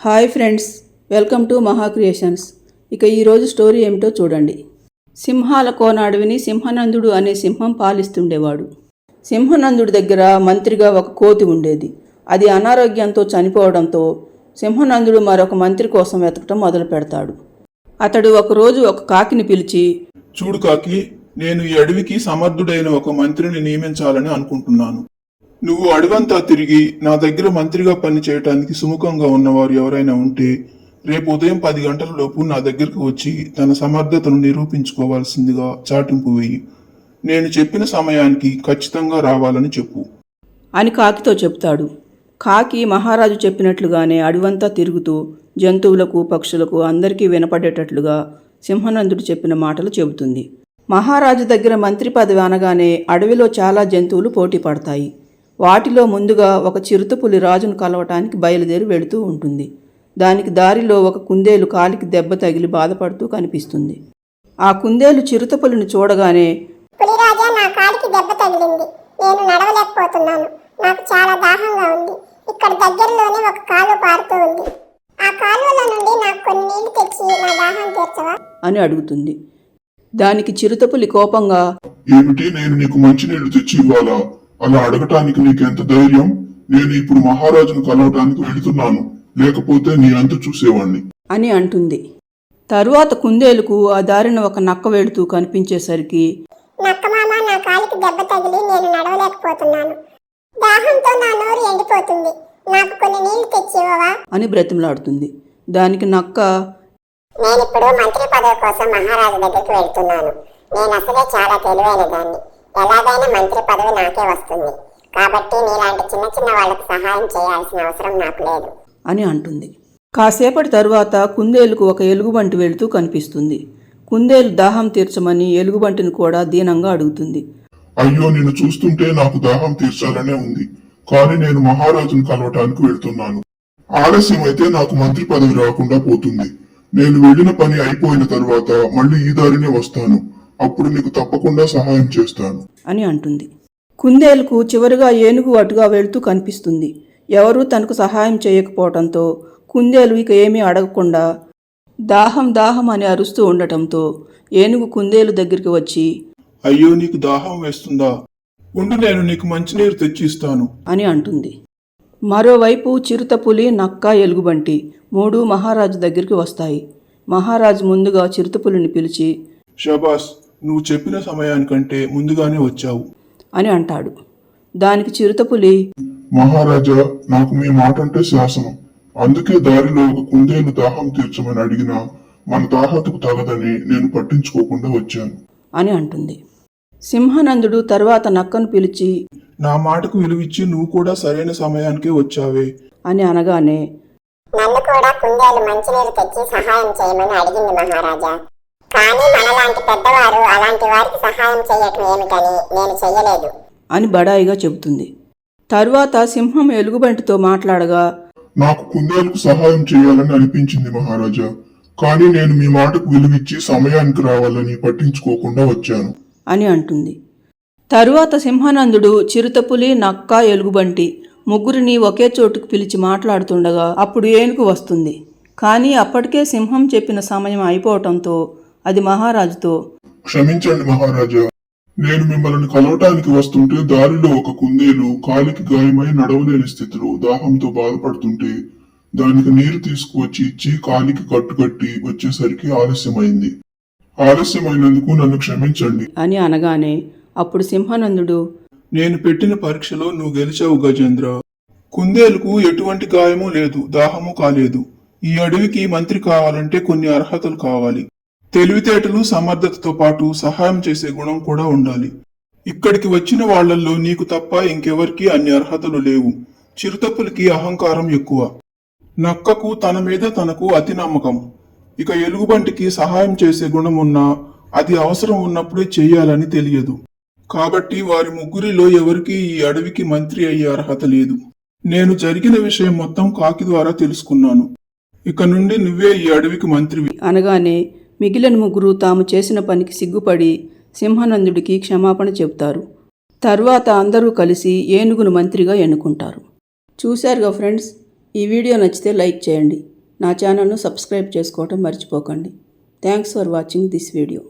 Hi friends welcome to Maha creations. ఇక ఈరోజు story ఏమిటో చూడండి. సింహాల కోనాడవిని సింహనందుడు అనే సింహం పాలిస్తుండేవాడు. సింహనందుడి దగ్గర మంత్రిగా ఒక కోతి ఉండేది. అది అనారోగ్యంతో చనిపోవడంతో సింహనందుడు మరొక మంత్రి కోసం వెతకటం మొదలు పెడతాడు. అతడు ఒకరోజు ఒక కాకిని పిలిచి చూడు కాకి నేను ఈ అడవికి సమర్థుడైన ఒక మంత్రిని నియమించాలని అనుకుంటున్నాను. నువ్వు అడవంతా తిరిగి నా దగ్గర మంత్రిగా పని చేయటానికి సుముఖంగా ఉన్నవారు ఎవరైనా ఉంటే రేపు ఉదయం పది గంటల లోపు నా దగ్గరకు వచ్చి తన సమర్థతను నిరూపించుకోవాల్సిందిగా చాటింపు వేయి. నేను చెప్పిన సమయానికి ఖచ్చితంగా రావాలని చెప్పు. అని కాకితో చెప్తాడు. కాకి మహారాజు చెప్పినట్లుగానే అడవంతా తిరుగుతూ జంతువులకు పక్షులకు అందరికీ వినపడేటట్లుగా సింహనందుడు చెప్పిన మాటలు చెబుతుంది. మహారాజు దగ్గర మంత్రి పదవి అనగానే అడవిలో చాలా జంతువులు పోటీ పడతాయి. వాటిలో ముందుగా ఒక చిరుతపులి రాజును కలవటానికి బయలుదేరి వెళుతూ ఉంటుంది. దానికి దారిలో ఒక కుందేలు కాలికి దెబ్బ తగిలి బాధపడుతూ కనిపిస్తుంది. ఆ కుందేలు చిరుతపులిని చూడగానే పులిరాజా నా కాలికి దెబ్బ తగిలింది. నేను నడవలేకపోతున్నాను. నాకు చాలా దాహంగా ఉంది. ఇక్కడ దగ్గరలోనే ఒక కాలువ పారుతూ ఉంది. ఆ కాలువల నుండి నాకు కొన్ని నీళ్ళు తెచ్చి నా దాహం తీర్చవా? అని అడుగుతుంది. దానికి చిరుతపులి కోపంగా ఏమిటి? నేను నీకు మంచినీళ్ళు తెచ్చి ఇవ్వాలా? అలా అడగటానికి నీకెంత ధైర్యం? నేను ఇప్పుడు మహారాజును కలవటానికి వెళుతున్నాను. లేకపోతే నీ అంత చూసేవాణ్ణి. అని అంటుంది. తరువాత కుందేలుకు ఆ దారిన ఒక నక్క వెళుతూ కనిపించేసరికి నక్క మామ నా కాలికి దెబ్బ తగిలి నేను నడవలేకపోతున్నాను. దాహంతో నా నోరు ఎండిపోతుంది. నాకు కొన్ని నీళ్ళు తెచ్చి ఇవ్వవా అని బ్రతిమలాడుతుంది. దానికి నక్క నేను ఇప్పుడు మంత్రి పదవి కోసం మహారాజు దగ్గరికి వెళ్తున్నాను. నేను అసలే చాలా తెలివైన దాన్ని. ఎలాగైనా మంత్రి పదవి నాకే వస్తుంది. కాబట్టి నీలాంటి చిన్న చిన్న వాళ్ళకి సహాయం చేయాల్సిన అవసరం నాకు లేదు. అని అంటుంది. కాసేపటి తరువాత కుందేలుకు ఒక ఎలుగుబంటి వెళుతూ కనిపిస్తుంది. కుందేలు దాహం తీర్చమని ఎలుగుబంటిని కూడా దీనంగా అడుగుతుంది. అయ్యో నిన్ను చూస్తుంటే నాకు దాహం తీర్చాలనే ఉంది. కానీ నేను మహారాజును కలవటానికి వెళ్తున్నాను. ఆలస్యం అయితే నాకు మంత్రి పదవి రాకుండా పోతుంది. నేను వెళ్ళిన పని అయిపోయిన తరువాత మళ్ళీ ఈ దారినే వస్తాను. అప్పుడు నీకు తప్పకుండా సహాయం చేస్తాను. అని అంటుంది. కుందేలుకు చివరిగా ఏనుగు అటుగా వెళుతూ కనిపిస్తుంది. ఎవరూ తనకు సహాయం చేయకపోవటంతో కుందేలు ఇక ఏమీ అడగకుండా దాహం దాహం అని అరుస్తూ ఉండటంతో ఏనుగు కుందేలు దగ్గరికి వచ్చి అయ్యో నీకు దాహం వేస్తుందా? ఉండు నేను నీకు మంచినీరు తెచ్చి ఇస్తాను అని అంటుంది. మరోవైపు చిరుతపులి నక్క ఎలుగుబంటి మూడు మహారాజు దగ్గరికి వస్తాయి. మహారాజు ముందుగా చిరుతపులిని పిలిచి షబాస్ నువ్వు చెప్పిన సమయానికంటే ముందుగానే వచ్చావు. అని అంటాడు. దానికి చిరుతపులి మహారాజా నాకు మీ మాట అంటే శాసనం. అందుకే దారిలో ఒక కుందేలు దాహం తీర్చమని అడిగినా మన దాహతకు తగదని నేను పట్టించుకోకుండా వచ్చాను. అని అంటుంది. సింహనందుడు తర్వాత నక్కను పిలిచి నా మాటకు విలువిచ్చి నువ్వు కూడా సరైన సమయానికే వచ్చావే. అని అనగానే నన్ను కూడా కుందేలు మంచినీరు తెచ్చి సహాయం చేయమని అడిగింది మహారాజా. కానీ మనలాంటి పెద్దవారు అలాంటి వారికి సహాయం చేయటం ఏమిటని నేను చెయ్యలేదు. అని బడాయిగా చెబుతుంది. తరువాత సింహం ఎలుగుబంటితో మాట్లాడగా నాకు కుందేలుకు సహాయం చేయాలని అనిపించింది మహారాజా. కానీ నేను మీ మాటకు విలువిచ్చి సమయానికి రావాలని పట్టించుకోకుండా వచ్చాను. అని అంటుంది. తరువాత సింహానందుడు చిరుతపులి నక్క ఎలుగుబంటి ముగ్గురిని ఒకే చోటుకు పిలిచి మాట్లాడుతుండగా అప్పుడు ఏనుగు వస్తుంది. కానీ అప్పటికే సింహం చెప్పిన సమయం అయిపోవటంతో అది మహారాజుతో. క్షమించండి మహారాజా నేను మిమ్మల్ని కలవటానికి వస్తుంటే దారిలో ఒక కుందేలు కాలికి గాయమై నడవలేని స్థితిలో దాహంతో బాధపడుతుంటే దానికి నీరు తీసుకువచ్చి ఇచ్చి కాలికి కట్టుకట్టి వచ్చేసరికి ఆలస్యమైంది. ఆలస్యమైనందుకు నన్ను క్షమించండి. అని అనగానే అప్పుడు సింహానందుడు నేను పెట్టిన పరీక్షలో నువ్వు గెలిచావు గజేంద్ర. కుందేలుకు ఎటువంటి గాయము లేదు దాహము కాలేదు. ఈ అడవికి మంత్రి కావాలంటే కొన్ని అర్హతలు కావాలి. తెలివితేటలు సమర్థతతో పాటు సహాయం చేసే గుణం కూడా ఉండాలి. ఇక్కడికి వచ్చిన వాళ్ళల్లో నీకు తప్ప ఇంకెవరికీ అన్ని అర్హతలు లేవు. చిరుతపులకి అహంకారం ఎక్కువ. నక్కకు తన మీద తనకు అతి నమ్మకం. ఇక ఎలుగుబంటికి సహాయం చేసే గుణం ఉన్నా అది అవసరం ఉన్నప్పుడే చేయాలని తెలియదు. కాబట్టి వారి ముగ్గురిలో ఎవరికీ ఈ అడవికి మంత్రి అయ్యే అర్హత లేదు. నేను జరిగిన విషయం మొత్తం కాకి ద్వారా తెలుసుకున్నాను. ఇక నుండి నువ్వే ఈ అడవికి మంత్రివి. అనగానే మిగిలిన ముగ్గురు తాము చేసిన పనికి సిగ్గుపడి సింహానందుడికి క్షమాపణ చెబుతారు. తర్వాత అందరూ కలిసి ఏనుగును మంత్రిగా ఎన్నుకుంటారు. చూశారుగా ఫ్రెండ్స్ ఈ వీడియో నచ్చితే లైక్ చేయండి. నా ఛానల్ను సబ్స్క్రైబ్ చేసుకోవటం మర్చిపోకండి. Thanks for watching this video.